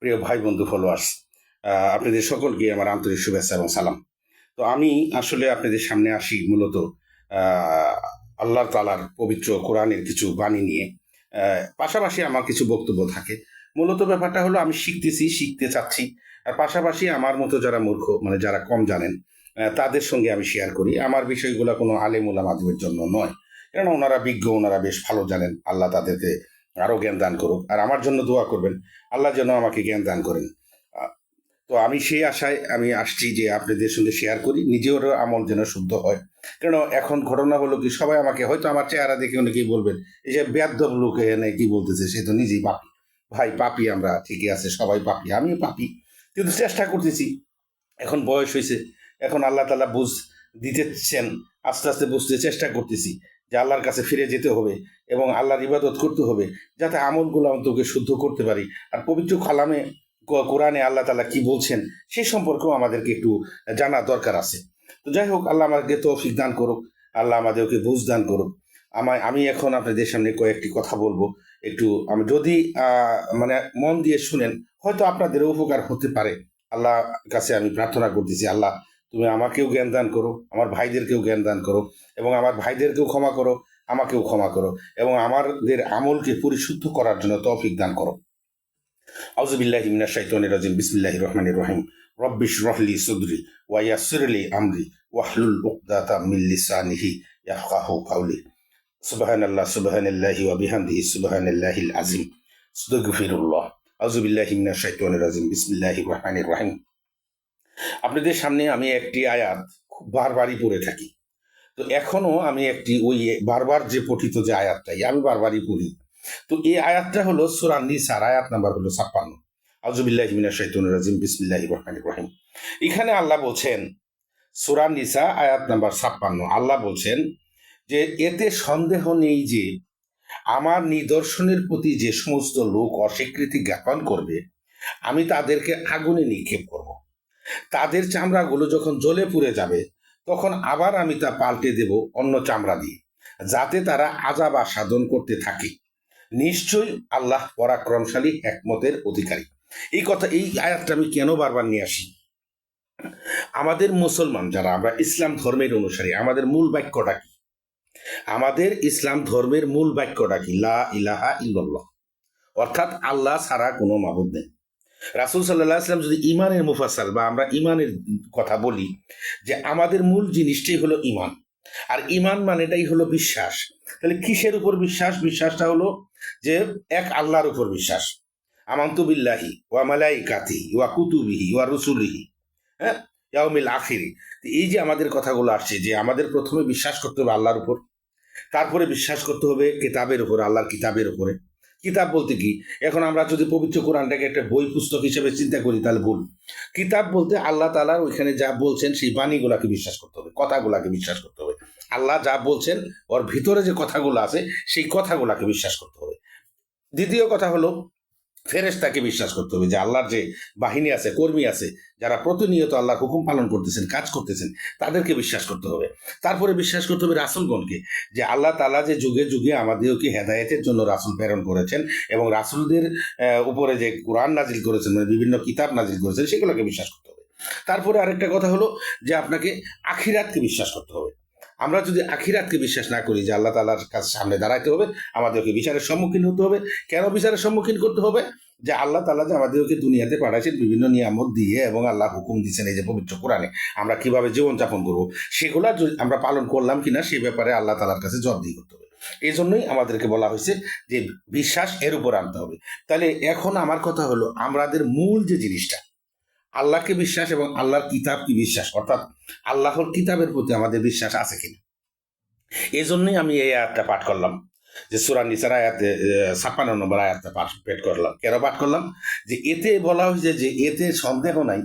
প্রিয় ভাই, বন্ধু ফলোয়ার্স আপনাদের সকলকে আমার আন্তরিক শুভেচ্ছা এবং সালাম। তো আমি আসলে আপনাদের সামনে আসি মূলত আল্লাহ তালার পবিত্র কোরআনের কিছু বাণী নিয়ে। পাশাপাশি আমার কিছু বক্তব্য থাকে। মূলত ব্যাপারটা হলো, আমি শিখতেছি, শিখতে চাচ্ছি। আর পাশাপাশি আমার মতো যারা মূর্খ মানে যারা কম জানেন তাদের সঙ্গে আমি শেয়ার করি। আমার বিষয়গুলো কোনো আলেমুলা মাধ্যমের জন্য নয়। কেননা ওনারা বিজ্ঞ, ওনারা বেশ ভালো জানেন। আল্লাহ তাদেরকে আরও জ্ঞান দান করুক। আর আমার জন্য দোয়া করবেন। আল্লাহ যেন আমাকে জ্ঞান দান করেন। তো আমি সেই আশায় আমি আসছি যে আপনাদের সঙ্গে শেয়ার করি। নিজেরও আমল যেন শুদ্ধ হয়। কেন এখন ঘটনা হলো কি, সবাই আমাকে হয়তো আমার চেহারা দেখে অনেকেই বলবেন, এই যে বেদ্যব লোক এনে কি বলতেছে? সে তো নিজেই পাপি। ভাই, পাপি আমরা, ঠিকই আছে, সবাই পাপি। আমিও পাপি। কিন্তু চেষ্টা করতেছি। এখন বয়স হয়েছে। এখন আল্লাহ তালা বুঝ দিতেছেন। আস্তে আস্তে বুঝতে চেষ্টা করতেছি। যে আল্লাহর কাছে ফিরে যেতে হবে এবং আল্লাহর ইবাদত করতে হবে, যাতে আমলগুলো অন্তকে শুদ্ধ করতে পারি। আর পবিত্র কালামে কোরআনে আল্লাহ তালা কি বলছেন সেই সম্পর্কেও আমাদেরকে একটু জানা দরকার আছে। তো যাই হোক, আল্লাহ আমাদেরকে তৌফিক দান করুক, আল্লাহ আমাদেরকে বুঝ দান করুক। আমায়, আমি এখন আপনাদের সামনে কয়েকটি কথা বলব। একটু, আমি যদি মানে মন দিয়ে শুনেন, হয়তো আপনাদের উপকার হতে পারে। আল্লাহ কাছে আমি প্রার্থনা করতেছি, আল্লাহ তুমি আমাকেও জ্ঞান দান করো, আমার ভাইদেরকেও জ্ঞান দান করো, এবং আমার ভাইদেরকেও ক্ষমা করো, আমাকেও ক্ষমা করো, এবং আমাদের আমলকে পরিশুদ্ধ করার জন্য তৌফিক দান করো। আউজুবিল্লাহ ইমিনা শাইতানির রাজিম, বিসমিল্লাহির রহমানির রহিম। রব্বিশ রহলি সুদরি ওয়া ইয়াসসিরলি আমরি ওয়াহলুল উকদাতা মিন লিসানিহি ইয়াফকাহু কাওলি। সুবহানাল্লাহ, সুবহানাল্লাহি ওয়া বিহামদিহি, সুবহানাল্লাহিল আযীম। আস্তাগফিরুল্লাহ আউজুবিল্লাহ ইমিনা শাইতানির রাজিম, বিসমিল্লাহির রহমানির রহিম। আপনাদের সামনে আমি একটি আয়াত খুব বারবারই পড়ে থাকি। তো এখনও আমি একটি ওই বারবার যে পঠিত যে আয়াতটাই, আমি বারবারই পড়ি। তো এই আয়াতটা হলো সুরান নিসার, আয়াত নাম্বার হলো ছাপ্পান্ন। আজুবিল্লাহ শৈতুন রাজিম বিসমিল্লাহ রহমান রহিম। এখানে আল্লাহ বলছেন সুরান নিসা, আয়াত নাম্বার ছাপ্পান্ন, আল্লাহ বলছেন যে, এতে সন্দেহ নেই যে, আমার নিদর্শনের প্রতি যে সমস্ত লোক অস্বীকৃতি জ্ঞাপন করবে, আমি তাদেরকে আগুনে নিক্ষেপ করব। তাদের চামড়াগুলো যখন জ্বলে পুড়ে যাবে, তখন আবার আমি তা পাল্টে দেব অন্য চামড়া দিয়ে, যাতে তারা আজাব সাধন করতে থাকে। নিশ্চয়ই আল্লাহ পরাক্রমশালী একমতের অধিকারী। এই কথা, এই আয়াতটা আমি কেন বারবার নিয়ে আসি? আমাদের মুসলমান যারা, আমরা ইসলাম ধর্মের অনুসারী, আমাদের মূল বাক্যটা কি? আমাদের ইসলাম ধর্মের মূল বাক্যটা কি? লা ইলাহা ইল্লাল্লাহ। অর্থাৎ আল্লাহ ছাড়া কোনো মাবুদ নেই। রাসুল সাল্লাহ আসলাম যদি ইমানের মুফাসাল বা আমরা ইমানের কথা বলি, যে আমাদের মূল জিনিসটাই হলো ইমান আর ইমান মানেটাই হলো বিশ্বাস। তাহলে কিসের উপর বিশ্বাস? বিশ্বাসটা হলো যে এক আল্লাহর উপর বিশ্বাস। আমান্তু বিল্লাহি ওয়া মালাইকাতি ওয়া কুতুবিহি ওয়া রসুলিহি হ্যাঁ? ইয়াউমিল আখিরি। এই যে আমাদের কথাগুলো আসছে, যে আমাদের প্রথমে বিশ্বাস করতে হবে আল্লাহর উপর, তারপরে বিশ্বাস করতে হবে কিতাবের উপর, আল্লাহর কিতাবের উপরে। কিতাব বলতে কি? এখন আমরা যদি পবিত্র কোরআনটাকে একটা বই পুস্তক হিসেবে চিন্তা করি, তাহলে ভুল কিতাব বলতে আল্লাহ তালার ওইখানে যা বলছেন, সেই বাণীগুলাকে বিশ্বাস করতে হবে, কথাগুলাকে বিশ্বাস করতে হবে। আল্লাহ যা বলছেন, ওর ভিতরে যে কথাগুলো আছে, সেই কথাগুলাকে বিশ্বাস করতে হবে। দ্বিতীয় কথা হলো ফেরেশতাকে বিশ্বাস করতে হবে যে আল্লাহর যে বাহিনী আছে, কর্মী আছে, যারা প্রতিনিয়ত আল্লাহর হুকুম পালন করতেছেন, কাজ করতেছেন, তাদেরকে বিশ্বাস করতে হবে। তারপরে বিশ্বাস করতে হবে রাসুলগণকে যে আল্লাহ তালা যে যুগে যুগে আমাদেরকে হেদায়েতের জন্য রাসুল প্রেরণ করেছেন এবং রাসুলদের উপরে যে কোরআন নাজিল করেছেন মানে বিভিন্ন কিতাব নাজিল করেছেন, সেগুলোকে বিশ্বাস করতে হবে। তারপরে আরেকটা কথা হলো যে আপনাকে আখিরাতকে বিশ্বাস করতে হবে। আমরা যদি আখিরাতকে বিশ্বাস না করি যে আল্লাহ তালার কাছে সামনে দাঁড়াইতে হবে, আমাদেরকে বিচারের সম্মুখীন হতে হবে, কেন বিচারের সম্মুখীন করতে হবে? যে আল্লাহ তালা যে আমাদেরকে দুনিয়াতে পাঠাইছেন, বিভিন্ন নিয়ামত দিয়ে এবং আল্লাহ হুকুম দিচ্ছেন এই যে পবিত্র কোরআনে, আমরা কীভাবে জীবনযাপন করব? সেগুলো আমরা পালন করলাম কিনা, সে ব্যাপারে আল্লাহ তালার কাছে জবাবদিহি করতে হবে। এই জন্যই আমাদেরকে বলা হয়েছে যে বিশ্বাস এর উপর আনতে হবে। তাহলে এখন আমার কথা হলো, আমাদের মূল যে জিনিসটা, আল্লাহকে বিশ্বাস এবং আল্লাহর কিতাবকে বিশ্বাস, অর্থাৎ আল্লাহর কিতাবের প্রতি আমাদের বিশ্বাস আছে কিনা? এই জন্যই আমি এই আয়াতটা পাঠ করলাম। যে সুরান নিসার আয়াতে ছাপ্পান্ন নম্বর আয়াতটা পাঠ, পেট করলাম। কেন পাঠ করলাম? যে এতে বলা হয়েছে যে এতে সন্দেহ নাই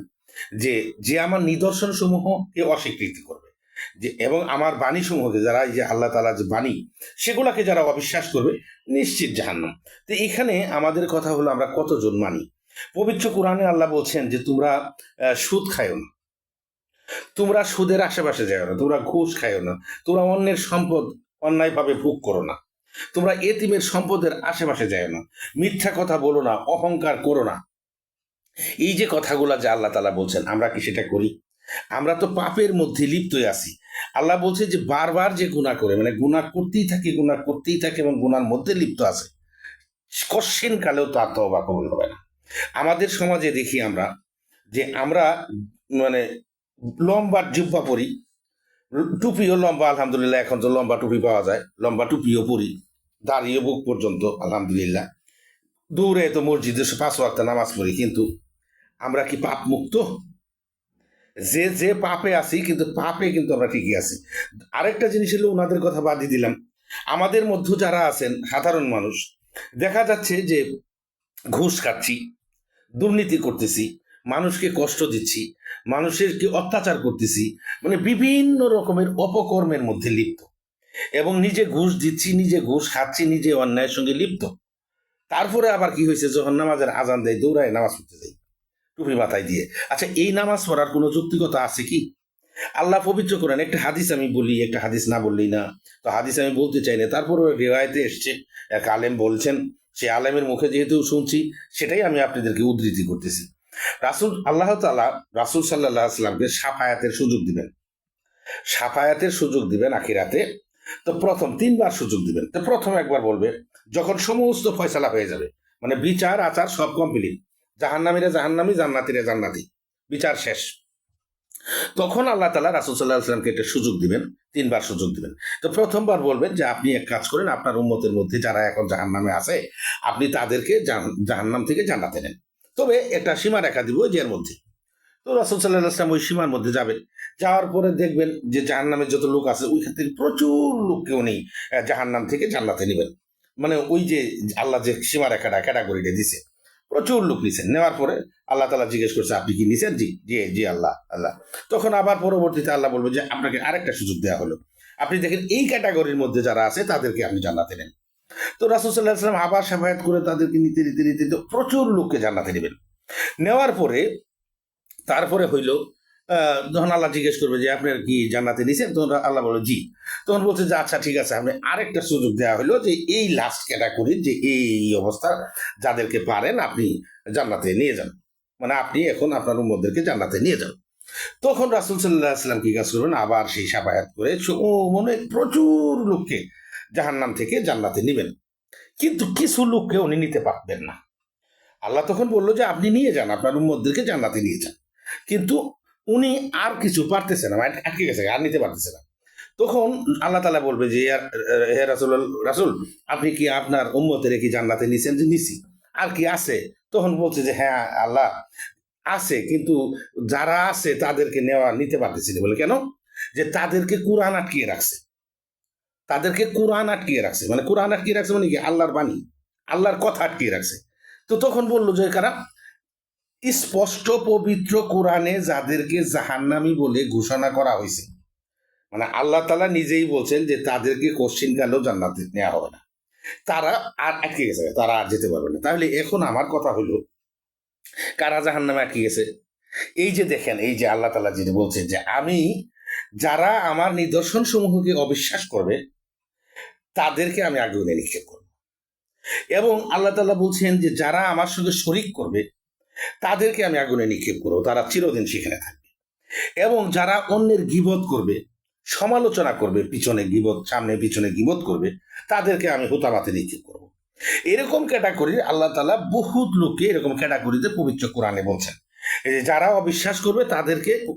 যে যে আমার নিদর্শন সমূহকে অস্বীকৃতি করবে। যে, এবং আমার বাণী সমূহকে যারা এই যে আল্লাহ তালা যে বাণী, সেগুলাকে যারা অবিশ্বাস করবে, নিশ্চিত জাহান্নাম। তো এখানে আমাদের কথা হলো আমরা কতজন মানি? পবিত্র কোরআনে আল্লাহ বলছেন যে তোমরা সুদ খায়ও না। তোমরা সুদের আশেপাশে যাও না, তোমরা ঘুষ খায়ও না, তোমরা অন্যের সম্পদ অন্যায়ভাবে ভোগ করো না, তোমরা এতিমের সম্পদের আশেপাশে যায় না, মিথ্যা কথা বলো না, অহংকার করো না। এই যে কথাগুলা যে আল্লাহ তালা বলছেন, আমরা কি সেটা করি? আমরা তো পাপের মধ্যে লিপ্তই আছি। আল্লাহ বলছে যে বারবার যে গুণা করে মানে গুণা করতেই থাকে গুণা করতেই থাকে এবং গুনার মধ্যে লিপ্ত আছে, কশ্চিন কালেও তবা কবল হবে না। আমাদের সমাজে দেখি আমরা যে আমরা মানে লম্বা জিব্বা পরি। টুপিও লম্বা, আলহামদুলিল্লাহ, এখন তো লম্বা টুপি পাওয়া যায়। লম্বা টুপিও পরি, দাঁড়িয়ে বুক পর্যন্ত, আলহামদুলিল্লাহ। দূরে তো মসজিদে পাঁচ ওয়াক্ত নামাজ পড়ি, কিন্তু আমরা কি পাপ মুক্ত? যে যে পাপে আছি, কিন্তু পাপে কিন্তু আমরা ঠিকই আছি। আরেকটা জিনিস হলো ওনাদের কথা বাদই দিলাম। আমাদের মধ্যে যারা আছেন, সাধারণ মানুষ, দেখা যাচ্ছে যে ঘুষ খাচ্ছি, দুর্নীতি করতেছি মানুষকে কষ্ট দিচ্ছি মানুষের কি অত্যাচার করতেছি মানে বিভিন্ন রকমের অপকর্মের মধ্যে লিপ্ত। এবং নিজে ঘুষ দিচ্ছি, নিজে ঘুষ খাচ্ছি, নিজে অন্যায়ের সঙ্গে লিপ্ত। তারপরে আবার কি হয়েছে? যখন নামাজের আজান দেয়, দৌড়ায় নামাজ পড়তে যাই, টুপি মাথায় দিয়ে। আচ্ছা এই নামাজ পড়ার কোনো যৌক্তিকতা আছে কি? আল্লাহ পবিত্র করেন একটা হাদিস আমি বলি, একটা হাদিস না বললেই না। তো হাদিস আমি বলতে চাই না। তারপরেও রেওয়ায়তে এসছে, এক আলেম বলছেন, সে আলেমের মুখে যেহেতু শুনছি, সেটাই আমি আপনাদেরকে উদ্ধৃতি করতেছি। রাসুল, আল্লাহ তালা রাসুল সাল্লাহ আসলামকে সাফায়াতের সুযোগ দিবেন। সাফায়াতের সুযোগ দিবেন আখিরাতে। তো প্রথম তিনবার সুযোগ দিবেন। তো প্রথম একবার বলবে, যখন সমস্ত ফয়সালা হয়ে যাবে মানে বিচার, আচার সব কমপ্লিট জাহান্নামীরা জাহান্নামী, জান্নাতিরা জান্নাতি। বিচার শেষ। তখন আল্লাহ তালা রাসুল সাল্লাহ আসলামকে একটা সুযোগ দিবেন, তিনবার সুযোগ দিবেন। তো প্রথমবার বলবেন যে, আপনি এক কাজ করেন, আপনার উন্মতের মধ্যে যারা এখন জাহান্নামে আছে, আপনি তাদেরকে জাহান্নাম থেকে জান্নাতে নেন। তবে একটা সীমা রেখা দিব এর মধ্যে। তো রাসুল সাল্লাহ আসলাম ওই সীমার মধ্যে যাবেন। যাওয়ার পরে দেখবেন যে জাহান জাহান্নামের যত লোক আছে ওইখান থেকে প্রচুর লোককে উনি জাহান্নাম থেকে জান্নাতে নেবেন। মানে ওই যে আল্লাহ যে সীমা রেখাটা, ক্যাটাগরিটা দিছে, প্রচুর লোক নিছেন। নেওয়ার পরে আল্লাহ তালা জিজ্ঞেস করছে, আপনি কি নিছেন? জি জি জি, আল্লাহ আল্লাহ। তখন আবার পরবর্তীতে আল্লাহ বলব যে, আপনাকে আরেকটা সুযোগ দেওয়া হলো। আপনি দেখেন এই ক্যাটাগরির মধ্যে যারা আছে, তাদেরকে আপনি জান্নাতে নেন। তো রাসুল সাল্লাহ সাল্লাম আবার সাফায়াত করে তাদেরকে নিতে নিতে নিতে তো প্রচুর লোককে জান্নাতে নেবেন। নেওয়ার পরে, তারপরে হইল যখন আল্লাহ জিজ্ঞেস করবে যে আপনার কি জান্নাতে নিছেন? তখন আল্লাহ বলো, জি। তখন বলছে যে আচ্ছা ঠিক আছে। আপনি আরেকটা সুযোগ দেওয়া হলো যে, এই লাস্ট ক্যাটাগরির যে, এই অবস্থা যাদেরকে পারেন, আপনি জান্নাতে নিয়ে যান। মানে আপনি এখন আপনার উম্মদেরকে জান্নাতে নিয়ে যান। তখন রাসুল সাল্লাহ আসলাম কি কাজ করবেন? আবার সেই সাফায়াত করে মনে প্রচুর লোককে জাহান্নাম থেকে জান্নাতে নেবেন। কিন্তু কিছু লোককে উনি নিতে পারবেন না। আল্লাহ তখন বলল যে, আপনি নিয়ে যান, আপনার উম্মদেরকে জান্নাতে নিয়ে যান। কিন্তু উনি আর কিছু পারতেছে না মানে আটকে গেছে, আর নিতে পারতেছে না। তখন আল্লাহ তালা বলবে যে হে রাসুল রাসুল, আপনি কি আপনার উম্মতের কি জান্নাতে নিছেন? যে, নিছি। আর কি আছে? তখন বলছে যে হ্যাঁ আল্লাহ আছে, কিন্তু যারা আছে তাদেরকে নেওয়া, নিতে পারতেছি বলে, কেন? যে, তাদেরকে কোরআন আটকিয়ে রাখছে। তাদেরকে কোরআন আটকিয়ে রাখছে। মানে কোরআন আটকিয়ে রাখছে মানে কি? আল্লাহর বাণী। আল্লাহর কথা আটকিয়ে রাখছে। তো তখন বলল যে কারা স্পষ্ট পবিত্র কোরআনে যাদেরকে জাহান্নামি বলে ঘোষণা করা হয়েছে মানে আল্লাহ তালা নিজেই বলছেন যে তাদেরকে কোশ্চিন কালেও জান্নাতে নেওয়া হবে না। তারা আর আটকে গেছে, তারা আর যেতে পারবে না। তাহলে এখন আমার কথা হলো, কারা জাহান্নামে আটকে গেছে? এই যে দেখেন, এই যে আল্লাহ তালা যিনি বলছেন যে আমি, যারা আমার নিদর্শন সমূহকে অবিশ্বাস করবে তাদেরকে আমি আগুনে নিক্ষেপ করব। এবং আল্লাহ তালা বলছেন যে, যারা আমার সঙ্গে শরিক করবে, তাদেরকে আমি আগুনে নিক্ষেপ করব। তারা চিরদিন সেখানে থাকবে। এবং যারা অন্যের গিবত করবে, সমালোচনা করবে, পিছনে গিবত, সামনে পিছনে গিবত করবে, তাদেরকে আমি হুতামাতে নিক্ষেপ করব। এরকম ক্যাটাগরি আল্লাহ তালা বহুত লোককে এরকম ক্যাটাগরিতে পবিত্র কোরআনে বলছেন। যারা অবিশ্বাস করবে, তাদেরকে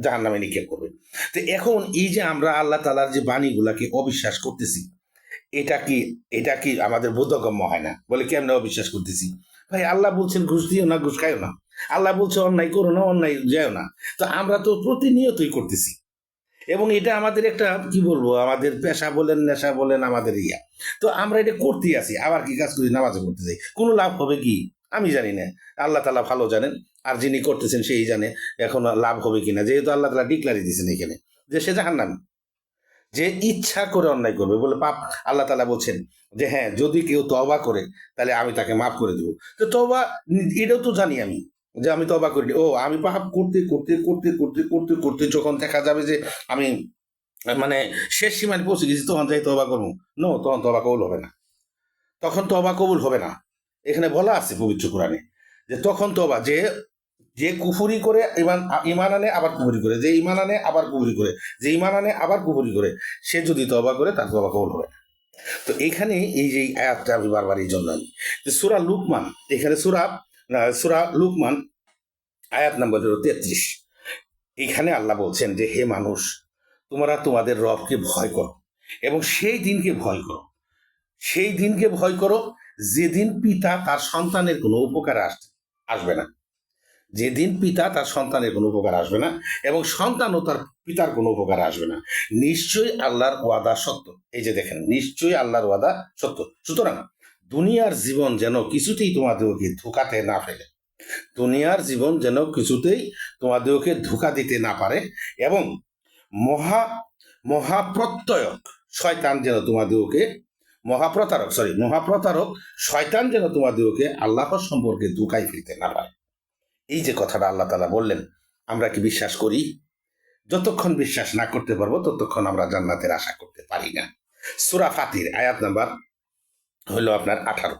জাহান নামে নিক্ষেপ করবে। তো এখন এই যে, আমরা আল্লাহ তালার যে বাণীগুলাকে অবিশ্বাস করতেছি এটা কি এটা কি আমাদের বোধগম্য হয় না? বলে কেমনে অবিশ্বাস করতেছি? ভাই, আল্লাহ বলছেন ঘুষ দিও না, ঘুষ খাইও না। আল্লাহ বলছে, অন্যায় করো না, অন্যায় যাও না। তো আমরা তো প্রতিনিয়তই করতেছি। এবং এটা আমাদের একটা, কি বলব, আমাদের পেশা বলেন, নেশা বলেন, আমাদের ইয়া। তো আমরা এটা করতেই আছি, আবার কি কাজ করি নামাজে করতে যাই। কোনো লাভ হবে কি? আমি জানি না। আল্লাহ তালা ভালো জানেন, আর যিনি করতেছেন সেই জানে, এখন লাভ হবে কিনা। যেহেতু আল্লাহ তালা ডিক্লারি দিয়েছেন এখানে যে সে জাহান্নাম। যে ইচ্ছা করে অন্যায় করবে, বলে পাপ আল্লাহ তালা বলছেন যে হ্যাঁ যদি কেউ তবা করে, তাহলে আমি তাকে মাফ করে দেবো। তো তবা এটাও তো জানি আমি যে আমি তবা করি ও, আমি পাপ করতে করতে করতে করতে করতে করতে যখন দেখা যাবে যে আমি মানে শেষ সীমায় পৌঁছে গেছি, তখন যাই তবা করব। নো তখন তবা কবুল হবে না। তখন তবা কবুল হবে না। এখানে বলা আছে পবিত্র কোরআনে যে তখন তবা যে যে কুফুরি করে ইমান ইমান আনে আবার কুফুরি করে, যে ইমান আনে আবার কুফুরি করে, যে ইমান আনে আবার কুফুরি করে, সে যদি তবা করে তার তবা কবুল হবে তো এখানে এই যে আয়াতটা আমি বারবার এই জন্য আনি যে সুরা লুকমান, এখানে সুরা সুরা লুকমান আয়াত নাম্বার হলো তেত্রিশ। এখানে আল্লাহ বলছেন যে, হে মানুষ, তোমরা তোমাদের রবকে ভয় করো এবং সেই দিনকে ভয় করো। সেই দিনকে ভয় করো যেদিন পিতা তার সন্তানের কোনো উপকার আস- আসবে না। যেদিন পিতা তার সন্তানের কোনো উপকার আসবে না এবং সন্তানও তার পিতার কোনো উপকার আসবে না। নিশ্চয়ই আল্লাহর ওয়াদা সত্য। এই যে দেখেন, নিশ্চয়ই আল্লাহর ওয়াদা সত্য। সুতরাং দুনিয়ার জীবন যেন কিছুতেই তোমাদেরকে ধোকাতে না ফেলে। দুনিয়ার জীবন যেন কিছুতেই তোমাদেরকে ধোকা দিতে না পারে এবং মহা, মহাপ্রত্যয়ক শয়তান যেন তোমাদেরকে, মহাপ্রতারক সরি মহাপ্রতারক শয়তান যেন তোমাদেরকে আল্লাহর সম্পর্কে ধোকায় ফিরতে না পারে। এই যে কথাটা আল্লাহ তালা বললেন, আমরা কি বিশ্বাস করি? যতক্ষণ বিশ্বাস না করতে পারব, ততক্ষণ আমরা জান্নাতের আশা করতে পারি না। সুরা ফাতির, আয়াত নাম্বার হলো আপনার আঠারো।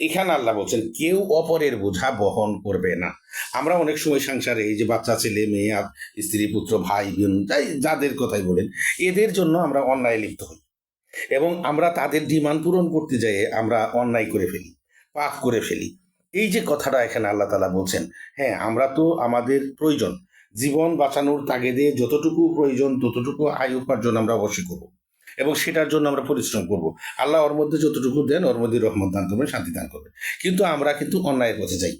এখানে আল্লাহ বলছেন, কেউ অপরের বোঝা বহন করবে না। আমরা অনেক সময় সংসারে এই যে বাচ্চা ছেলে, মেয়ে আর স্ত্রী, পুত্র, ভাই, বোন, যাই, যাদের কথাই বলেন, এদের জন্য আমরা অন্যায় লিপ্ত হই। এবং আমরা তাদের ডিমান্ড পূরণ করতে যাই আমরা অন্যায় করে ফেলি, পাপ করে ফেলি। এই যে কথাটা এখানে আল্লাহ তালা বলছেন হ্যাঁ আমরা তো আমাদের প্রয়োজন। জীবন বাঁচানোর তাগেদে যতটুকু প্রয়োজন, ততটুকু আয় উপার্জন আমরা অবশ্যই করব। এবং সেটার জন্য আমরা পরিশ্রম করব। আল্লাহ ওর মধ্যে যতটুকু দেন, ওর মধ্যে রহমত দান করবেন, শান্তি দান করবেন। কিন্তু আমরা কিন্তু অন্যায়ের পথে যাই।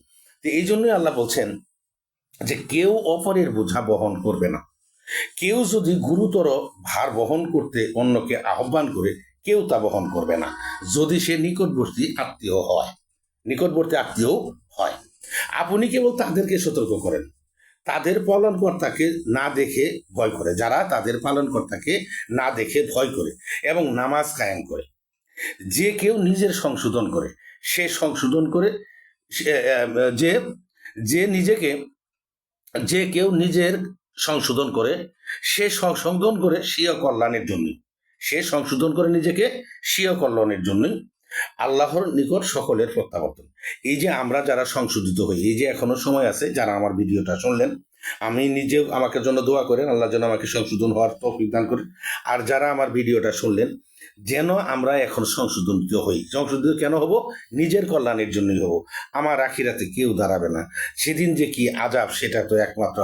তো এই জন্যই আল্লাহ বলছেন যে কেউ অপরের বোঝা বহন করবে না। কেউ যদি গুরুতর ভার বহন করতে অন্যকে আহ্বান করে, কেউ তা বহন করবে না। যদি সে নিকটবর্তী আত্মীয় হয়। নিকটবর্তী আত্মীয় হয়। আপনি কেবল তাদেরকে সতর্ক করেন। তাদের পালনকর্তাকে না দেখে ভয় করে। যারা তাদের পালনকর্তাকে না দেখে ভয় করে এবং নামাজ কায়েম করে। যে কেউ নিজের সংশোধন করে, সে সংশোধন করে যে যে নিজেকে, যে কেউ নিজের সংশোধন করে, সে সংশোধন করে স্বীয় কল্যাণের জন্যই। সে সংশোধন করে নিজেকে স্বীয় কল্যাণের জন্যই। আল্লাহর নিকট সকলের প্রত্যাবর্তন। এই যে আমরা যারা সংশোধিত হই, এই যে এখনও সময় আছে যারা আমার ভিডিওটা শুনলেন, আমি নিজে আমাকে জন্য দোয়া করেন, আল্লাহ যেন আমাকে সংশোধন হওয়ার তৌফিক দান করেন। আর যারা আমার ভিডিওটা শুনলেন যেন আমরা এখন সংশোধনিত হই। সংশোধিত কেন হব? নিজের কল্যাণের জন্যই হব। আমার আখিরাতে কেউ দাঁড়াবে না। সেদিন যে কি আজাব সেটা তো একমাত্র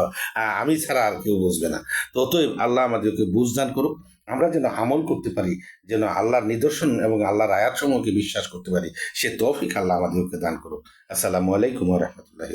আমি ছাড়া আর কেউ বুঝবে না। তো অতএব আল্লাহ আমাদেরকে বুঝদান করুক। আমরা যেন আমল করতে পারি, যেন আল্লাহর নিদর্শন এবং আল্লাহর আয়াতসমূহকে বিশ্বাস করতে পারি, সে তৌফিক আল্লাহ আমাদেরকে দান করুক। আসসালামু আলাইকুম রহমতুল্লাহ